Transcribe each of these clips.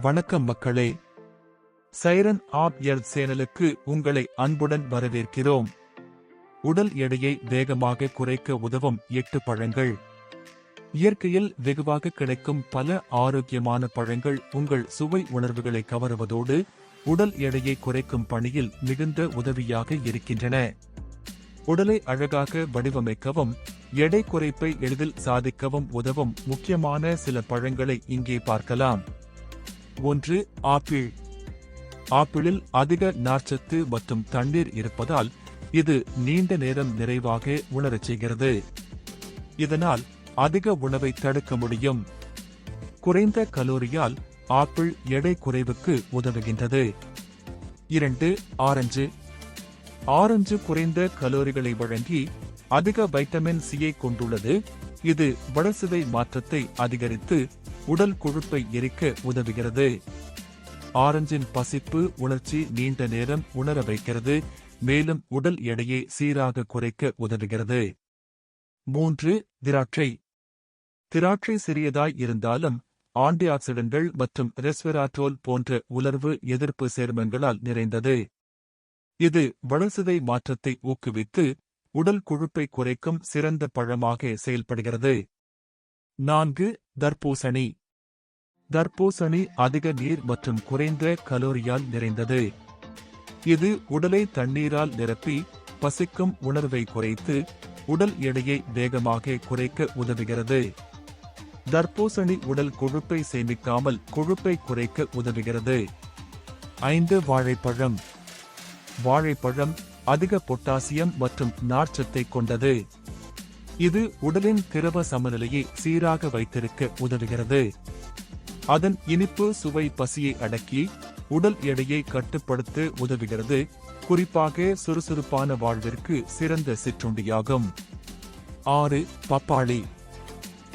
வணக்கம் மக்களே. Siren of L சேனலுக்கு உங்களை அன்புடன் வரவேற்கிறோம். உடல் எடையை வேகமாக குறைக்க உதவும் எட்டு பழங்கள். இயற்கையில் வெகுவாக கிடைக்கும் பல ஆரோக்கியமான பழங்கள் உங்கள் சுவை உணர்வுகளை கவருவதோடு உடல் எடையை குறைக்கும் பணியில் மிகுந்த உதவியாக இருக்கின்றன. உடலை அழகாக வடிவமைக்கவும் எடை குறைப்பை எளிதில் சாதிக்கவும் உதவும் முக்கியமான சில பழங்களை இங்கே பார்க்கலாம். ஒன்று ஆப்பிள். ஆப்பிளில் அதிக நார்ச்சத்து மற்றும் தண்ணீர் இருப்பதால் இது நீண்ட நேரம் நிறைவாக உணரச் செய்கிறது. இதனால் அதிக உணவை தடுக்க முடியும். குறைந்த கலோரியால் ஆப்பிள் எடை குறைவுக்கு உதவுகின்றது. இரண்டு ஆரஞ்சு. ஆரஞ்சு குறைந்த கலோரிகளை வழங்கி அதிக வைட்டமின் சியை கொண்டுள்ளது. இது வளர்சிதை மாற்றத்தை அதிகரித்து உடல் கொழுப்பை எரிக்க உதவுகிறது. ஆரஞ்சின் பசிப்பு உணர்ச்சி நீண்ட நேரம் உணர வைக்கிறது. மேலும் உடல் எடையை சீராக குறைக்க உதவுகிறது. மூன்று திராட்சை. திராட்சை சிறியதாய் இருந்தாலும் ஆன்டி மற்றும் ரெஸ்வெராட்ரோல் போன்ற உலர்வு எதிர்ப்பு சேர்மங்களால் நிறைந்தது. இது வளர்சிதை மாற்றத்தை ஊக்குவித்து உடல் கொழுப்பை குறைக்கும் சிறந்த பழமாக செயல்படுகிறது. நான்கு தர்பூசணி. தர்பூசணி அதிக நீர் மற்றும் குறைந்த கலோரியால் நிறைந்தது. இது உடலை தண்ணீரால் நிரப்பி பசிக்கும் உணர்வை குறைத்து உடல் எடையை வேகமாக குறைக்க உதவுகிறது. தர்பூசணி உடல் கொழுப்பை சேமிக்காமல் கொழுப்பை குறைக்க உதவுகிறது. ஐந்து வாழைப்பழம். வாழைப்பழம் அதிக பொட்டாசியம் மற்றும் நார்ச்சத்தை கொண்டது. இது உடலின் திரவ சமநிலையை சீராக வைத்திருக்க உதவுகிறது. அதன் இனிப்பு சுவை பசியை அடக்கி உடல் எடையை கட்டுப்படுத்த உதவுகிறது. குறிப்பாக சுறுசுறுப்பான வாழ்விற்கு சிறந்த சிற்றுண்டியாகும். ஆறு பப்பாளி.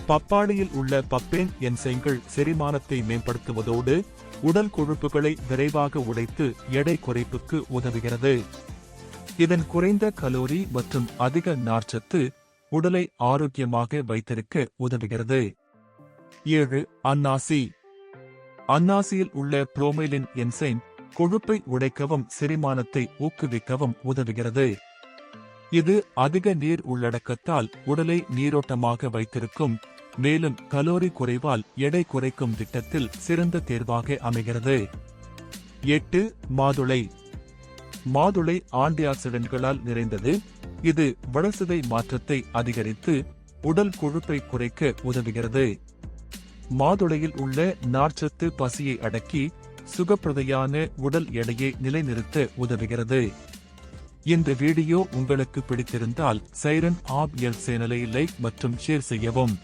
பப்பாளியில் உள்ள பப்பேன் என்சைங்கள் செரிமானத்தை மேம்படுத்துவதோடு உடல் கொழுப்புகளை விரைவாக உடைத்து எடை குறைப்புக்கு உதவுகிறது. இதன் குறைந்த கலோரி மற்றும் அதிக நார்ச்சத்து உடலை ஆரோக்கியமாக வைத்திருக்க உதவுகிறது. ஏழு அன்னாசி. அன்னாசியில் உள்ள புரோமைலின் என்சைம் கொழுப்பை உடைக்கவும் செரிமானத்தை ஊக்குவிக்கவும் உதவுகிறது. இது அதிக நீர் உள்ளடக்கத்தால் உடலை நீரோட்டமாக வைத்திருக்கும் மேலும் கலோரி குறைவால் எடை குறைக்கும் திட்டத்தில் சிறந்த தேர்வாக அமைகிறது. எட்டு மாதுளை. மாதுளை ஆண்டி ஆக்சிடென்ட்களால் நிறைந்தது. இது வளர்சிதை மாற்றத்தை அதிகரித்து உடல் கொழுப்பை குறைக்க உதவுகிறது. மாதுளையில் உள்ள நார்ச்சத்து பசியை அடக்கி சுகப்பிரதையான உடல் எடையை நிலைநிறுத்த உதவுகிறது. இந்த வீடியோ உங்களுக்கு பிடித்திருந்தால் சைரன் ஆப் எல் சேனலை லைக் மற்றும் ஷேர் செய்யவும்.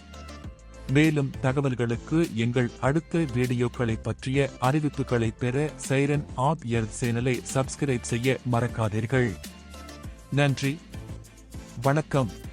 மேலும் தகவல்களுக்கு எங்கள் அடுத்த வீடியோக்களை பற்றிய அறிவிப்புகளை பெற சைரன் ஆப் எல் சேனலை சப்ஸ்கிரைப் செய்ய மறக்காதீர்கள். நன்றி. வணக்கம்.